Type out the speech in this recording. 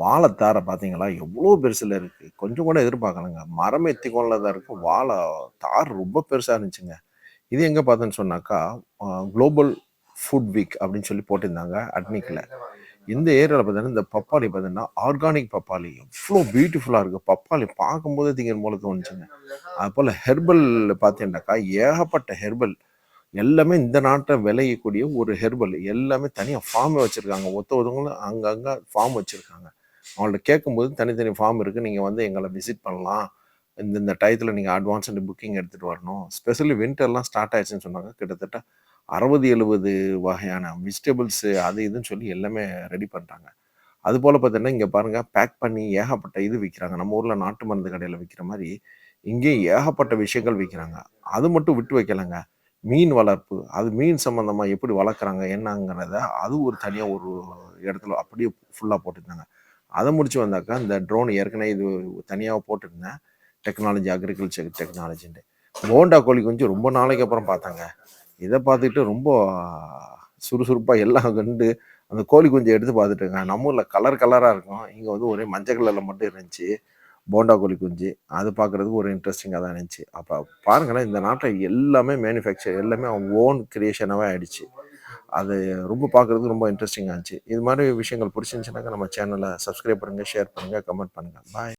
வாழைத்தாரை பார்த்தீங்களா? எவ்வளோ பெருசுல இருக்கு. கொஞ்சம் கூட எதிர்பார்க்கலங்க. மரம் எத்திக்கோனில் தான் இருக்கு. வாழை தார் ரொம்ப பெருசாக இருந்துச்சுங்க. இது எங்கே பார்த்தேன்னு சொன்னாக்கா குளோபல் ஃபுட் வீக் அப்படின்னு சொல்லி போட்டிருந்தாங்க அட்னிக்கில். இந்த ஏரியாவில் பார்த்தீங்கன்னா இந்த பப்பாளி பார்த்தீங்கன்னா ஆர்கானிக் பப்பாளி. எவ்வளோ பியூட்டிஃபுல்லாக இருக்குது பப்பாளி பார்க்கும்போது திங்கிற போல தோணுச்சுங்க. அது போல் ஹெர்பல் பார்த்தீங்கன்னாக்கா ஏகப்பட்ட ஹெர்பல் எல்லாமே இந்த நாட்டை விளையக்கூடிய ஒரு ஹெர்பல் எல்லாமே தனியாக ஃபார்ம் வச்சுருக்காங்க. ஒத்த ஒருத்தவங்களும் அங்கங்கே ஃபார்ம் வச்சுருக்காங்க. அவங்கள்ட்ட கேட்கும்போது தனித்தனி ஃபார்ம் இருக்குது நீங்கள் வந்து எங்களை விசிட் பண்ணலாம். இந்த இந்த டயத்தில் நீங்கள் அட்வான்ஸ் புக்கிங் எடுத்துகிட்டு வரணும். ஸ்பெஷலி வின்டர்லாம் ஸ்டார்ட் ஆயிடுச்சுன்னு சொன்னாங்க. கிட்டத்தட்ட அறுபது எழுபது வகையான வெஜிடபிள்ஸு அது இதுன்னு சொல்லி எல்லாமே ரெடி பண்ணுறாங்க அது போல் பார்த்தீங்கன்னா இங்கே பாருங்கள் பேக் பண்ணி ஏகப்பட்ட இது விற்கிறாங்க நம்ம ஊரில் நாட்டு மருந்து கடையில் விற்கிற மாதிரி இங்கேயும் ஏகப்பட்ட விஷயங்கள் விற்கிறாங்க அது மட்டும் விட்டு வைக்கலைங்க. மீன் வளர்ப்பு அது மீன் சம்மந்தமாக எப்படி வளர்க்குறாங்க என்னங்கிறத அது ஒரு தனியாக ஒரு இடத்துல அப்படியே ஃபுல்லாக போட்டிருந்தாங்க. அதை முடிச்சு வந்தாக்கா இந்த ட்ரோன் ஏற்கனவே இது தனியாக போட்டிருந்தேன். டெக்னாலஜி அக்ரிகல்ச்சர் டெக்னாலஜின்ட்டு போண்டா கோழி குஞ்சு ரொம்ப நாளைக்கு அப்புறம் பார்த்தாங்க. இதை பார்த்துட்டு ரொம்ப சுறுசுறுப்பாக எல்லாம் கண்டு அந்த கோழி குஞ்சு எடுத்து பார்த்துட்டு இருக்காங்க. நம்ம ஊரில் கலர் கலராக இருக்கும். இங்கே வந்து ஒரே மஞ்சள் கலரில் மட்டும் இருந்துச்சு. போண்டா கோழி குஞ்சு அது பார்க்குறதுக்கு ஒரு இன்ட்ரெஸ்டிங்காக தான் இருந்துச்சு. அப்போ பாருங்களேன் இந்த நாட்டில் எல்லாமே மேனுஃபேக்சர் எல்லாமே அவங்க ஓன் கிரியேஷனாகவே ஆயிடுச்சு. அது ரொம்ப பார்க்குறதுக்கு ரொம்ப இன்ட்ரெஸ்டிங்காக இருந்துச்சு. இது மாதிரி விஷயங்கள் பிடிச்சிருந்துச்சுனாக்கா நம்ம சேனலை சப்ஸ்கிரைப் பண்ணுங்கள் ஷேர் பண்ணுங்கள் கமெண்ட் பண்ணுங்கள் பாய்